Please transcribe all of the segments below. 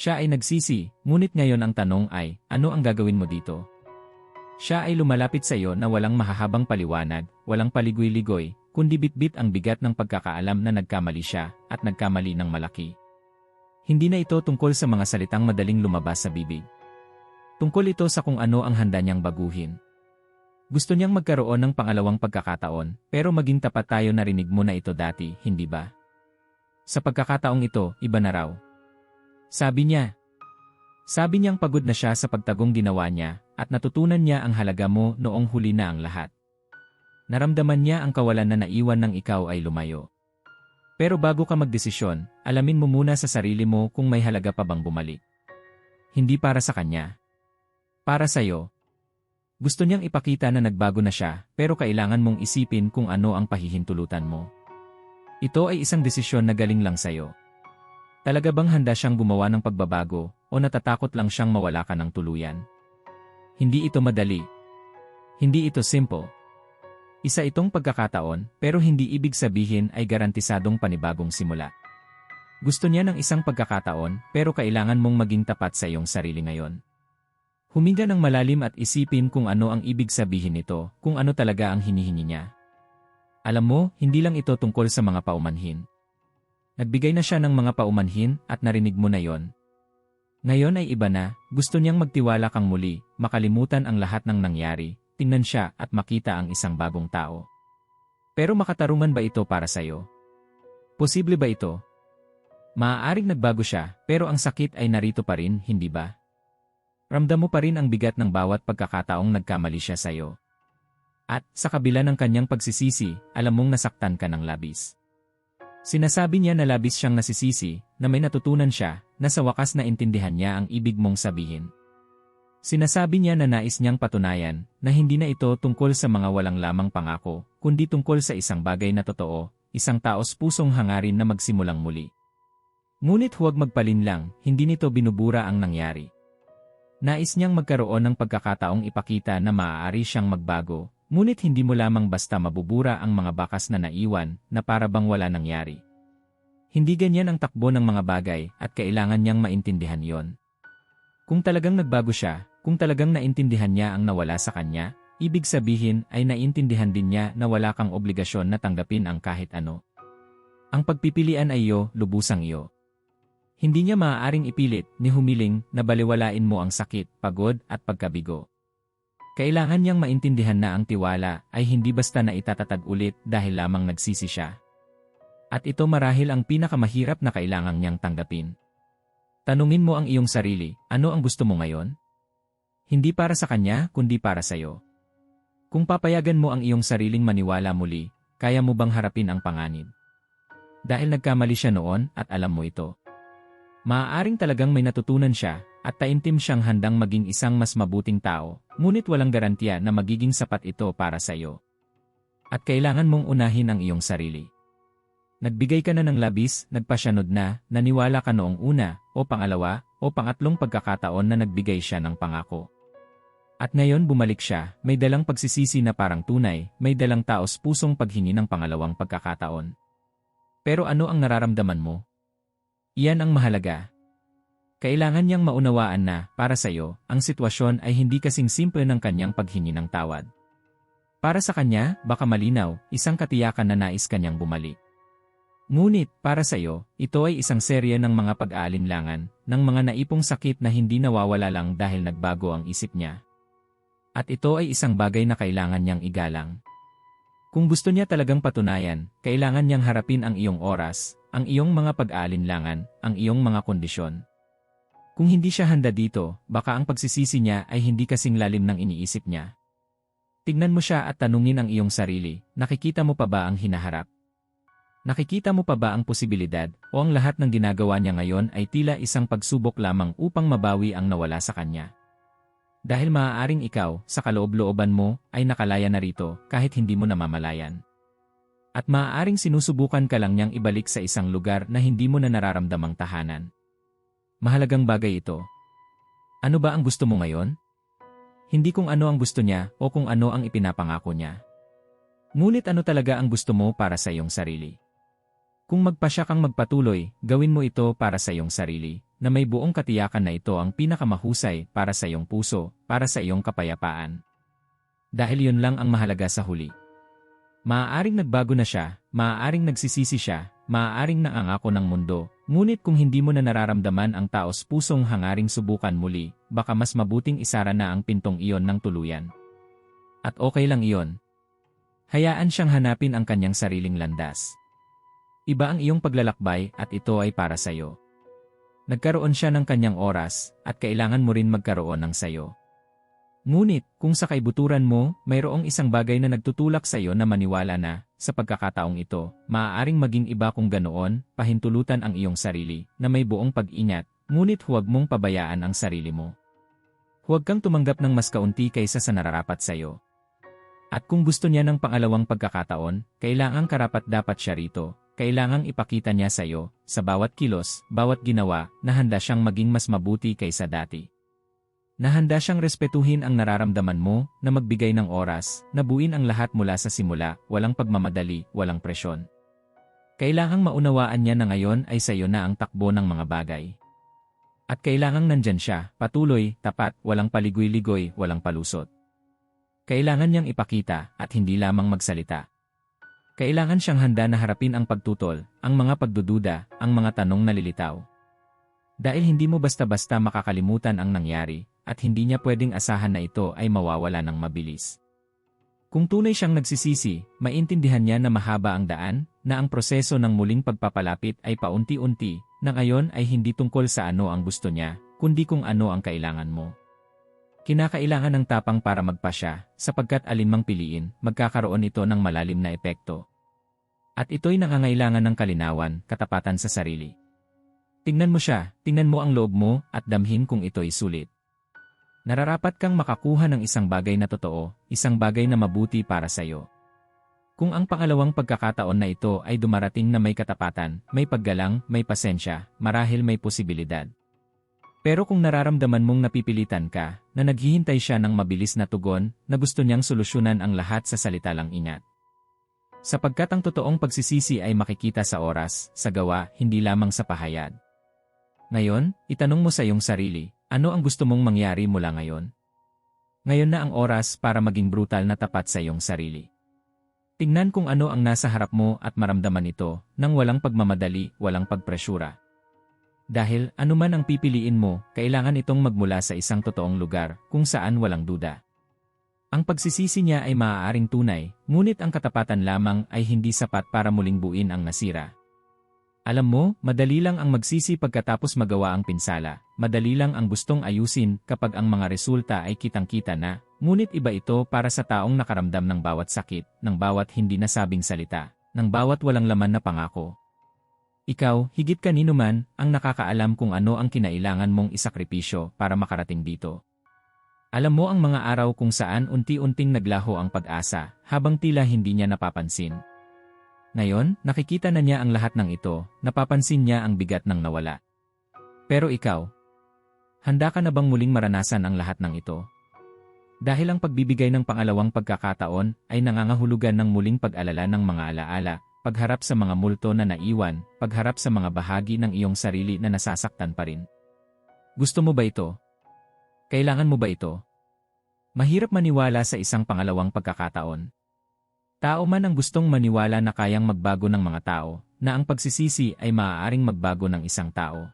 Siya ay nagsisi, ngunit ngayon ang tanong ay, ano ang gagawin mo dito? Siya ay lumalapit sa iyo na walang mahahabang paliwanag, walang paligoy-ligoy, kundi bitbit ang bigat ng pagkakaalam na nagkamali siya, at nagkamali ng malaki. Hindi na ito tungkol sa mga salitang madaling lumabas sa bibig. Tungkol ito sa kung ano ang handa niyang baguhin. Gusto niyang magkaroon ng pangalawang pagkakataon, pero maging tapat tayo narinig mo na ito dati, hindi ba? Sa pagkakataong ito, iba na raw. Sabi niya. Sabi niyang pagod na siya sa pagtagong ginawa niya, at natutunan niya ang halaga mo noong huli na ang lahat. Naramdaman niya ang kawalan na naiwan ng ikaw ay lumayo. Pero bago ka magdesisyon, alamin mo muna sa sarili mo kung may halaga pa bang bumalik. Hindi para sa kanya. Para sa'yo. Gusto niyang ipakita na nagbago na siya, pero kailangan mong isipin kung ano ang pahihintulutan mo. Ito ay isang desisyon na galing lang sa'yo. Talaga bang handa siyang gumawa ng pagbabago o natatakot lang siyang mawala ka ng tuluyan? Hindi ito madali. Hindi ito simple. Isa itong pagkakataon pero hindi ibig sabihin ay garantisadong panibagong simula. Gusto niya ng isang pagkakataon pero kailangan mong maging tapat sa iyong sarili ngayon. Huminga ng malalim at isipin kung ano ang ibig sabihin nito, kung ano talaga ang hinihingi niya. Alam mo, hindi lang ito tungkol sa mga paumanhin. Nagbigay na siya ng mga paumanhin at narinig mo na yon. Ngayon ay iba na, gusto niyang magtiwala kang muli, makalimutan ang lahat ng nangyari, tingnan siya at makita ang isang bagong tao. Pero makatarungan ba ito para sa'yo? Posible ba ito? Maaaring nagbago siya, pero ang sakit ay narito pa rin, hindi ba? Ramdam mo pa rin ang bigat ng bawat pagkakataong nagkamali siya sa'yo. At, sa kabila ng kanyang pagsisisi, alam mong nasaktan ka ng labis. Sinasabi niya na labis siyang nasisisi, na may natutunan siya, na sa wakas na intindihan niya ang ibig mong sabihin. Sinasabi niya na nais niyang patunayan, na hindi na ito tungkol sa mga walang lamang pangako, kundi tungkol sa isang bagay na totoo, isang taos pusong hangarin na magsimulang muli. Ngunit huwag magpalinlang, hindi nito binubura ang nangyari. Nais niyang magkaroon ng pagkakataong ipakita na maaari siyang magbago, Ngunit hindi mo lamang basta mabubura ang mga bakas na naiwan na para bang wala nangyari. Hindi ganyan ang takbo ng mga bagay at kailangan niyang maintindihan yon. Kung talagang nagbago siya, kung talagang naintindihan niya ang nawala sa kanya, ibig sabihin ay naintindihan din niya na wala kang obligasyon na tanggapin ang kahit ano. Ang pagpipilian ay iyo, lubusang iyo. Hindi niya maaaring ipilit ni humiling na baliwalain mo ang sakit, pagod at pagkabigo. Kailangan niyang maintindihan na ang tiwala ay hindi basta na itatatag ulit dahil lamang nagsisi siya. At ito marahil ang pinakamahirap na kailangan niyang tanggapin. Tanungin mo ang iyong sarili, ano ang gusto mo ngayon? Hindi para sa kanya, kundi para sa iyo. Kung papayagan mo ang iyong sariling maniwala muli, kaya mo bang harapin ang panganib? Dahil nagkamali siya noon at alam mo ito. Maaaring talagang may natutunan siya at taimtim siyang handang maging isang mas mabuting tao, ngunit walang garantiya na magiging sapat ito para sa iyo. At kailangan mong unahin ang iyong sarili. Nagbigay ka na ng labis, nagpasyanod na, naniwala ka noong una, o pangalawa, o pangatlong pagkakataon na nagbigay siya ng pangako. At ngayon bumalik siya, may dalang pagsisisi na parang tunay, may dalang taos pusong paghingi ng pangalawang pagkakataon. Pero ano ang nararamdaman mo? Iyan ang mahalaga, kailangan niyang maunawaan na, para sa iyo, ang sitwasyon ay hindi kasing simple ng kanyang paghingi ng tawad. Para sa kanya, baka malinaw, isang katiyakan na nais kanyang bumalik. Ngunit, para sa iyo, ito ay isang serye ng mga pag-aalinlangan, ng mga naipong sakit na hindi nawawala lang dahil nagbago ang isip niya. At ito ay isang bagay na kailangan niyang igalang. Kung gusto niya talagang patunayan, kailangan niyang harapin ang iyong oras, ang iyong mga pag-aalinlangan, ang iyong mga kondisyon. Kung hindi siya handa dito, baka ang pagsisisi niya ay hindi kasing lalim ng iniisip niya. Tignan mo siya at tanungin ang iyong sarili, nakikita mo pa ba ang hinaharap? Nakikita mo pa ba ang posibilidad o ang lahat ng ginagawa niya ngayon ay tila isang pagsubok lamang upang mabawi ang nawala sa kanya? Dahil maaaring ikaw, sa kaloob-looban mo, ay nakalaya na rito kahit hindi mo namamalayan. At maaaring sinusubukan ka lang niyang ibalik sa isang lugar na hindi mo na nararamdamang tahanan. Mahalagang bagay ito. Ano ba ang gusto mo ngayon? Hindi kung ano ang gusto niya o kung ano ang ipinapangako niya. Ngunit ano talaga ang gusto mo para sa iyong sarili. Kung magpasya kang magpatuloy, gawin mo ito para sa iyong sarili, na may buong katiyakan na ito ang pinakamahusay para sa iyong puso, para sa iyong kapayapaan. Dahil yun lang ang mahalaga sa huli. Maaaring nagbago na siya, maaaring nagsisisi siya, maaaring naangako ng mundo, ngunit kung hindi mo na nararamdaman ang taos pusong hangaring subukan muli, baka mas mabuting isara na ang pintong iyon ng tuluyan. At okay lang iyon. Hayaan siyang hanapin ang kanyang sariling landas. Iba ang iyong paglalakbay at ito ay para sa iyo. Nagkaroon siya ng kanyang oras at kailangan mo rin magkaroon ng sayo. Ngunit, kung sa kaibuturan mo, mayroong isang bagay na nagtutulak sa iyo na maniwala na, sa pagkakataong ito, maaaring maging iba kung ganoon, pahintulutan ang iyong sarili, na may buong pag-ingat, ngunit huwag mong pabayaan ang sarili mo. Huwag kang tumanggap ng mas kaunti kaysa sa nararapat sa iyo. At kung gusto niya ng pangalawang pagkakataon, kailangang karapat dapat siya rito, kailangang ipakita niya sa iyo, sa bawat kilos, bawat ginawa, na handa siyang maging mas mabuti kaysa dati na handa siyang respetuhin ang nararamdaman mo, na magbigay ng oras, na buuin ang lahat mula sa simula, walang pagmamadali, walang presyon. Kailangang maunawaan niya na ngayon ay sa iyo na ang takbo ng mga bagay. At kailangang nandyan siya, patuloy, tapat, walang paligoy-ligoy, walang palusot. Kailangan niyang ipakita at hindi lamang magsalita. Kailangan siyang handa na harapin ang pagtutol, ang mga pagdududa, ang mga tanong na lilitaw. Dahil hindi mo basta-basta makakalimutan ang nangyari, at hindi niya pwedeng asahan na ito ay mawawala ng mabilis. Kung tunay siyang nagsisisi, maintindihan niya na mahaba ang daan, na ang proseso ng muling pagpapalapit ay paunti-unti, na ngayon ay hindi tungkol sa ano ang gusto niya, kundi kung ano ang kailangan mo. Kinakailangan ng tapang para magpasya, sapagkat alinmang piliin, magkakaroon ito ng malalim na epekto. At ito'y nangangailangan ng kalinawan, katapatan sa sarili. Tingnan mo siya, tingnan mo ang loob mo, at damhin kung ito'y sulit. Nararapat kang makakuha ng isang bagay na totoo, isang bagay na mabuti para sa iyo. Kung ang pangalawang pagkakataon na ito ay dumarating na may katapatan, may paggalang, may pasensya, marahil may posibilidad. Pero kung nararamdaman mong napipilitan ka, na naghihintay siya ng mabilis na tugon, na gusto niyang solusyonan ang lahat sa salita lang ingat. Sapagkat ang totoong pagsisisi ay makikita sa oras, sa gawa, hindi lamang sa pahayag. Ngayon, itanong mo sa iyong sarili, ano ang gusto mong mangyari mula ngayon? Ngayon na ang oras para maging brutal na tapat sa iyong sarili. Tingnan kung ano ang nasa harap mo at maramdaman ito, nang walang pagmamadali, walang pagpresyura. Dahil, anuman ang pipiliin mo, kailangan itong magmula sa isang totoong lugar, kung saan walang duda. Ang pagsisisi niya ay maaaring tunay, ngunit ang katapatan lamang ay hindi sapat para muling buin ang nasira. Alam mo, madali lang ang magsisi pagkatapos magawa ang pinsala, madali lang ang gustong ayusin kapag ang mga resulta ay kitang-kita na, ngunit iba ito para sa taong nakaramdam ng bawat sakit, ng bawat hindi nasabing salita, ng bawat walang laman na pangako. Ikaw, higit kanino man, ang nakakaalam kung ano ang kinailangan mong isakripisyo para makarating dito. Alam mo ang mga araw kung saan unti-unting naglaho ang pag-asa, habang tila hindi niya napapansin, ngayon, nakikita na niya ang lahat ng ito, napapansin niya ang bigat ng nawala. Pero ikaw, handa ka na bang muling maranasan ang lahat ng ito? Dahil ang pagbibigay ng pangalawang pagkakataon ay nangangahulugan ng muling pag-alala ng mga alaala, pagharap sa mga multo na naiwan, pagharap sa mga bahagi ng iyong sarili na nasasaktan pa rin. Gusto mo ba ito? Kailangan mo ba ito? Mahirap maniwala sa isang pangalawang pagkakataon. Tao man ang gustong maniwala na kayang magbago ng mga tao, na ang pagsisisi ay maaaring magbago ng isang tao.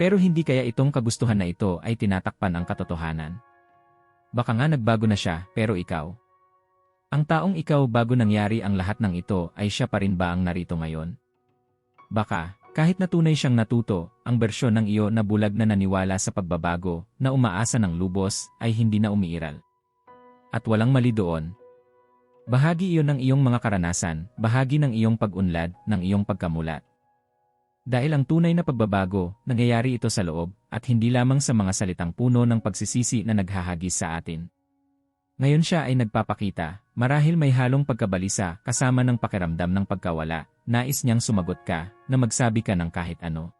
Pero hindi kaya itong kagustuhan na ito ay tinatakpan ang katotohanan. Baka nga nagbago na siya, pero ikaw. Ang taong ikaw bago nangyari ang lahat ng ito ay siya pa rin ba ang narito ngayon? Baka, kahit na tunay siyang natuto, ang bersyon ng iyo na bulag na naniwala sa pagbabago, na umaasa ng lubos, ay hindi na umiiral. At walang mali doon, Bahagi iyon ng iyong mga karanasan, bahagi ng iyong pag-unlad, ng iyong pagkamulat. Dahil ang tunay na pagbabago, nangyayari ito sa loob, at hindi lamang sa mga salitang puno ng pagsisisi na naghahagis sa atin. Ngayon siya ay nagpapakita, marahil may halong pagkabalisa kasama ng pakiramdam ng pagkawala, nais niyang sumagot ka, na magsabi ka ng kahit ano.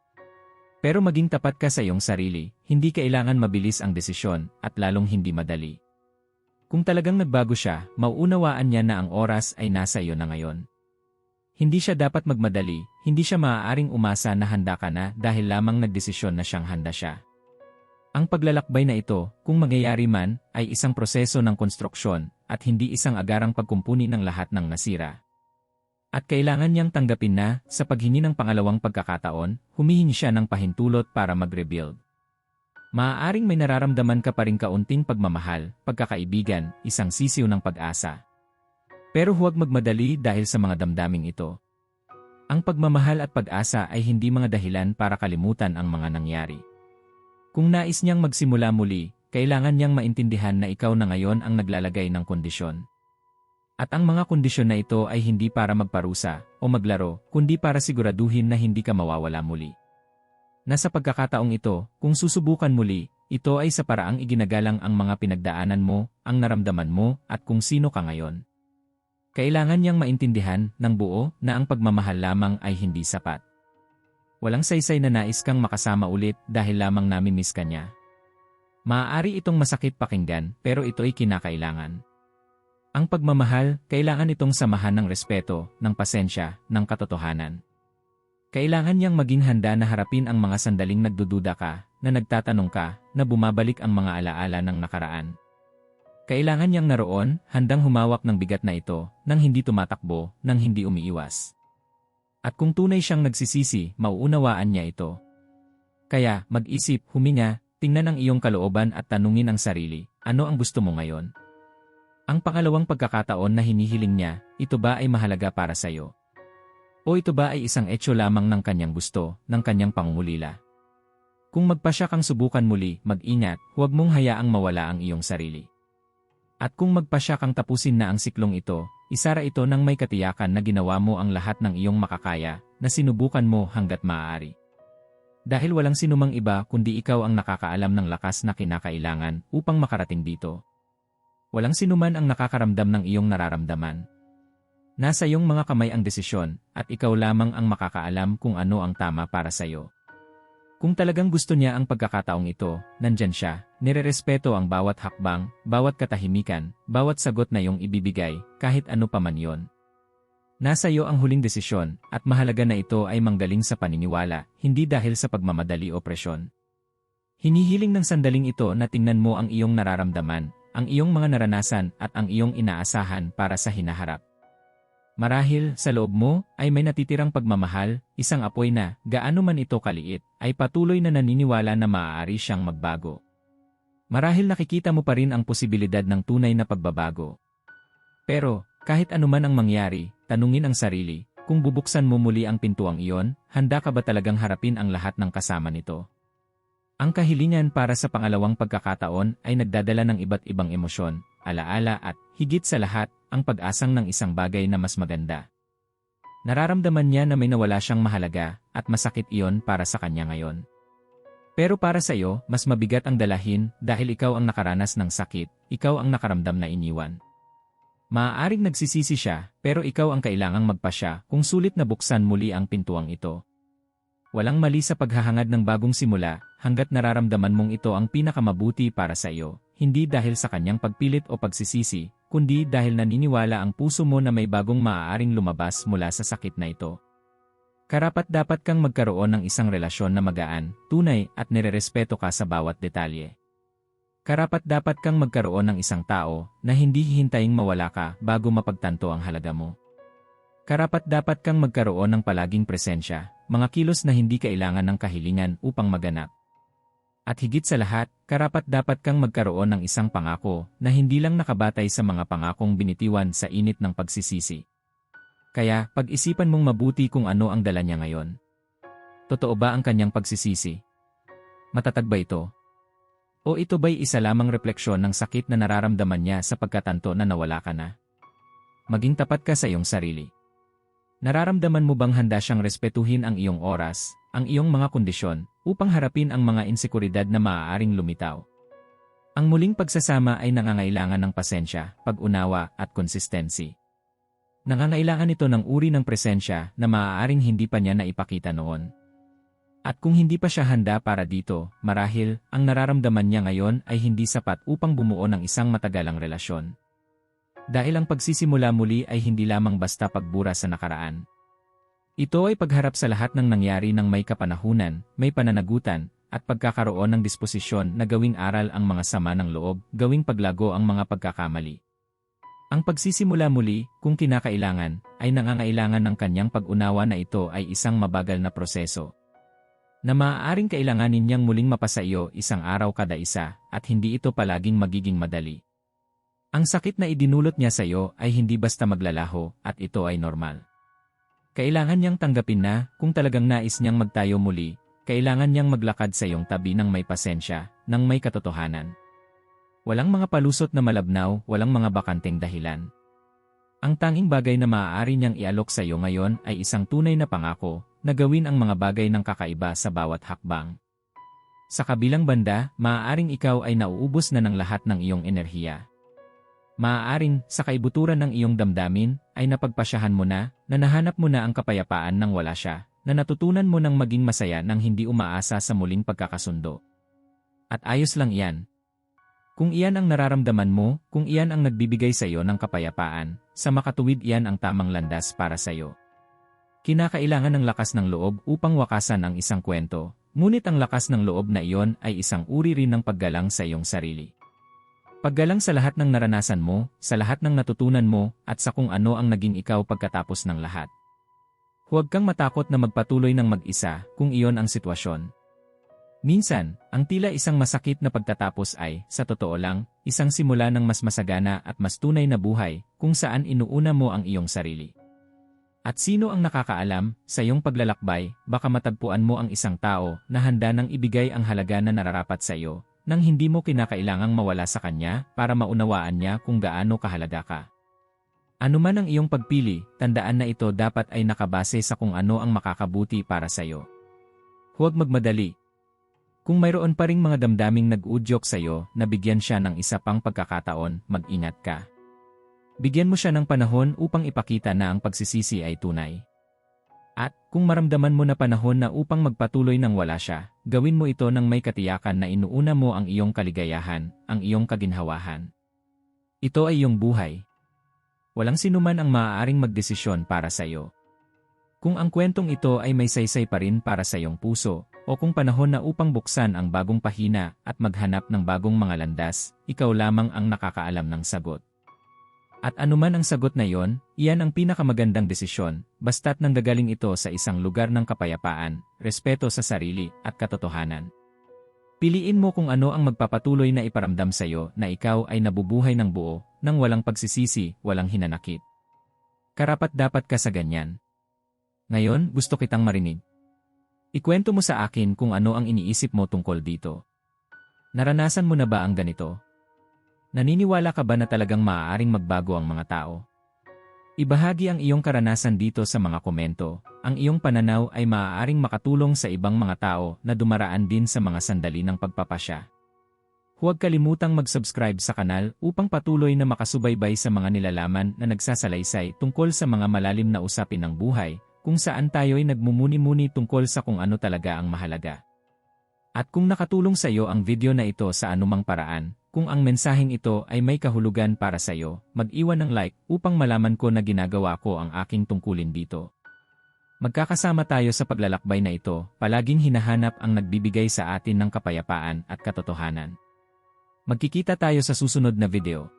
Pero maging tapat ka sa iyong sarili, hindi kailangan mabilis ang desisyon, at lalong hindi madali. Kung talagang nagbago siya, mauunawaan niya na ang oras ay nasa iyo na ngayon. Hindi siya dapat magmadali, hindi siya maaaring umasa na handa ka na dahil lamang nagdesisyon na siyang handa siya. Ang paglalakbay na ito, kung mangyayari man, ay isang proseso ng konstruksyon at hindi isang agarang pagkumpuni ng lahat ng nasira. At kailangan niyang tanggapin na, sa paghingi ng pangalawang pagkakataon, humihingi siya ng pahintulot para mag-rebuild. Maaaring may nararamdaman ka pa rin kaunting pagmamahal, pagkakaibigan, isang sisiw ng pag-asa. Pero huwag magmadali dahil sa mga damdaming ito. Ang pagmamahal at pag-asa ay hindi mga dahilan para kalimutan ang mga nangyari. Kung nais niyang magsimula muli, kailangan niyang maintindihan na ikaw na ngayon ang naglalagay ng kondisyon. At ang mga kondisyon na ito ay hindi para magparusa o maglaro, kundi para siguraduhin na hindi ka mawawala muli. Nasa pagkakataong ito, kung susubukan muli, ito ay sa paraang iginagalang ang mga pinagdaanan mo, ang naramdaman mo, at kung sino ka ngayon. Kailangan niyang maintindihan ng buo na ang pagmamahal lamang ay hindi sapat. Walang saysay na nais kang makasama ulit dahil lamang namimiss ka niya. Maaari itong masakit pakinggan pero ito ay kinakailangan. Ang pagmamahal, kailangan itong samahan ng respeto, ng pasensya, ng katotohanan. Kailangan niyang maging handa na harapin ang mga sandaling nagdududa ka, na nagtatanong ka, na bumabalik ang mga alaala ng nakaraan. Kailangan niyang naroon, handang humawak ng bigat na ito, nang hindi tumatakbo, nang hindi umiiwas. At kung tunay siyang nagsisisi, mauunawaan niya ito. Kaya, mag-isip, huminga, tingnan ang iyong kalooban at tanungin ang sarili, ano ang gusto mo ngayon? Ang pangalawang pagkakataon na hinihiling niya, ito ba ay mahalaga para sa iyo? O ito ba ay isang etyo lamang ng kanyang gusto, ng kanyang pangungulila? Kung magpasya kang subukan muli, mag-ingat, huwag mong hayaang mawala ang iyong sarili. At kung magpasya kang tapusin na ang siklong ito, isara ito ng may katiyakan na ginawa mo ang lahat ng iyong makakaya, na sinubukan mo hanggat maaari. Dahil walang sinumang iba kundi ikaw ang nakakaalam ng lakas na kinakailangan upang makarating dito. Walang sinuman ang nakakaramdam ng iyong nararamdaman. Nasa iyong mga kamay ang desisyon, at ikaw lamang ang makakaalam kung ano ang tama para sa iyo. Kung talagang gusto niya ang pagkakataong ito, nandyan siya, nirerespeto ang bawat hakbang, bawat katahimikan, bawat sagot na iyong ibibigay, kahit ano pa man yon. Nasa iyo ang huling desisyon, at mahalaga na ito ay manggaling sa paniniwala, hindi dahil sa pagmamadali o presyon. Hinihiling ng sandaling ito na tingnan mo ang iyong nararamdaman, ang iyong mga naranasan at ang iyong inaasahan para sa hinaharap. Marahil, sa loob mo, ay may natitirang pagmamahal, isang apoy na, gaano man ito kaliit, ay patuloy na naniniwala na maaari siyang magbago. Marahil nakikita mo pa rin ang posibilidad ng tunay na pagbabago. Pero, kahit anuman ang mangyari, tanungin ang sarili, kung bubuksan mo muli ang pintuang iyon, handa ka ba talagang harapin ang lahat ng kasama nito? Ang kahilingan para sa pangalawang pagkakataon ay nagdadala ng iba't ibang emosyon, alaala at, higit sa lahat, ang pag-asang ng isang bagay na mas maganda. Nararamdaman niya na may nawala siyang mahalaga at masakit iyon para sa kanya ngayon. Pero para sa iyo, mas mabigat ang dalahin dahil ikaw ang nakaranas ng sakit, ikaw ang nakaramdam na iniwan. Maaaring nagsisisi siya, pero ikaw ang kailangang magpasya kung sulit na buksan muli ang pintuang ito. Walang mali sa paghahangad ng bagong simula, hanggat nararamdaman mong ito ang pinakamabuti para sa iyo, hindi dahil sa kanyang pagpilit o pagsisisi, kundi dahil naniniwala ang puso mo na may bagong maaaring lumabas mula sa sakit na ito. Karapat dapat kang magkaroon ng isang relasyon na magaan, tunay at nirerespeto ka sa bawat detalye. Karapat dapat kang magkaroon ng isang tao na hindi hihintaying mawala ka bago mapagtanto ang halaga mo. Karapat dapat kang magkaroon ng palaging presensya, mga kilos na hindi kailangan ng kahilingan upang maganap. At higit sa lahat, karapat dapat kang magkaroon ng isang pangako na hindi lang nakabatay sa mga pangakong binitiwan sa init ng pagsisisi. Kaya, pag-isipan mong mabuti kung ano ang dala niya ngayon. Totoo ba ang kanyang pagsisisi? Matatag ba ito? O ito ba'y isa lamang refleksyon ng sakit na nararamdaman niya sa pagkatanto na nawala ka na? Maging tapat ka sa iyong sarili. Nararamdaman mo bang handa siyang respetuhin ang iyong oras, ang iyong mga kondisyon, upang harapin ang mga insekuridad na maaaring lumitaw? Ang muling pagsasama ay nangangailangan ng pasensya, pag-unawa at consistency. Nangangailangan ito ng uri ng presensya na maaaring hindi pa niya naipakita noon. At kung hindi pa siya handa para dito, marahil, ang nararamdaman niya ngayon ay hindi sapat upang bumuo ng isang matagalang relasyon. Dahil ang pagsisimula muli ay hindi lamang basta pagbura sa nakaraan. Ito ay pagharap sa lahat ng nangyari ng may kapanahunan, may pananagutan, at pagkakaroon ng disposisyon na gawing aral ang mga sama ng loob, gawing paglago ang mga pagkakamali. Ang pagsisimula muli, kung kinakailangan, ay nangangailangan ng kanyang pag-unawa na ito ay isang mabagal na proseso. Na maaaring kailanganin niyang muling mapasa iyo isang araw kada isa, at hindi ito palaging magiging madali. Ang sakit na idinulot niya sa iyo ay hindi basta maglalaho, at ito ay normal. Kailangan niyang tanggapin na, kung talagang nais niyang magtayo muli, kailangan niyang maglakad sa iyong tabi ng may pasensya, ng may katotohanan. Walang mga palusot na malabnaw, walang mga bakanteng dahilan. Ang tanging bagay na maaari niyang ialok sa iyo ngayon ay isang tunay na pangako na gawin ang mga bagay ng kakaiba sa bawat hakbang. Sa kabilang banda, maaaring ikaw ay nauubos na ng lahat ng iyong enerhiya. Maaaring, sa kaibuturan ng iyong damdamin, ay napagpasyahan mo na, na nahanap mo na ang kapayapaan nang wala siya, na natutunan mo nang maging masaya nang hindi umaasa sa muling pagkakasundo. At ayos lang iyan. Kung iyan ang nararamdaman mo, kung iyan ang nagbibigay sa iyo ng kapayapaan, sa makatuwid iyan ang tamang landas para sa iyo. Kinakailangan ng lakas ng loob upang wakasan ang isang kwento, ngunit ang lakas ng loob na iyon ay isang uri rin ng paggalang sa iyong sarili. Paggalang sa lahat ng naranasan mo, sa lahat ng natutunan mo, at sa kung ano ang naging ikaw pagkatapos ng lahat. Huwag kang matakot na magpatuloy ng mag-isa kung iyon ang sitwasyon. Minsan, ang tila isang masakit na pagtatapos ay, sa totoo lang, isang simula ng mas masagana at mas tunay na buhay kung saan inuuna mo ang iyong sarili. At sino ang nakakaalam, sa iyong paglalakbay, baka matagpuan mo ang isang tao na handa nang ibigay ang halaga na nararapat sa iyo nang hindi mo kinakailangang mawala sa kanya para maunawaan niya kung gaano kahalaga ka. Ano man ang iyong pagpili, tandaan na ito dapat ay nakabase sa kung ano ang makakabuti para sa iyo. Huwag magmadali. Kung mayroon pa ring mga damdaming nag-udyok sa iyo na bigyan siya ng isa pang pagkakataon, mag-ingat ka. Bigyan mo siya ng panahon upang ipakita na ang pagsisisi ay tunay. At, kung maramdaman mo na panahon na upang magpatuloy nang wala siya, gawin mo ito ng may katiyakan na inuuna mo ang iyong kaligayahan, ang iyong kaginhawahan. Ito ay iyong buhay. Walang sinuman ang maaaring magdesisyon para sa iyo. Kung ang kwentong ito ay may saysay pa rin para sa iyong puso, o kung panahon na upang buksan ang bagong pahina at maghanap ng bagong mga landas, ikaw lamang ang nakakaalam ng sagot. At anuman ang sagot na iyon, iyan ang pinakamagandang desisyon, basta't nanggagaling ito sa isang lugar ng kapayapaan, respeto sa sarili, at katotohanan. Piliin mo kung ano ang magpapatuloy na iparamdam sa iyo na ikaw ay nabubuhay ng buo, nang walang pagsisisi, walang hinanakit. Karapat dapat ka sa ganyan. Ngayon, gusto kitang marinig. Ikwento mo sa akin kung ano ang iniisip mo tungkol dito. Naranasan mo na ba ang ganito? Naniniwala ka ba na talagang maaaring magbago ang mga tao? Ibahagi ang iyong karanasan dito sa mga komento. Ang iyong pananaw ay maaaring makatulong sa ibang mga tao na dumaraan din sa mga sandali ng pagpapasya. Huwag kalimutang mag-subscribe sa kanal upang patuloy na makasubaybay sa mga nilalaman na nagsasalaysay tungkol sa mga malalim na usapin ng buhay, kung saan tayo'y nagmumuni-muni tungkol sa kung ano talaga ang mahalaga. At kung nakatulong sa iyo ang video na ito sa anumang paraan, kung ang mensaheng ito ay may kahulugan para sa iyo, mag-iwan ng like upang malaman ko na ginagawa ko ang aking tungkulin dito. Magkakasama tayo sa paglalakbay na ito, palaging hinahanap ang nagbibigay sa atin ng kapayapaan at katotohanan. Magkikita tayo sa susunod na video.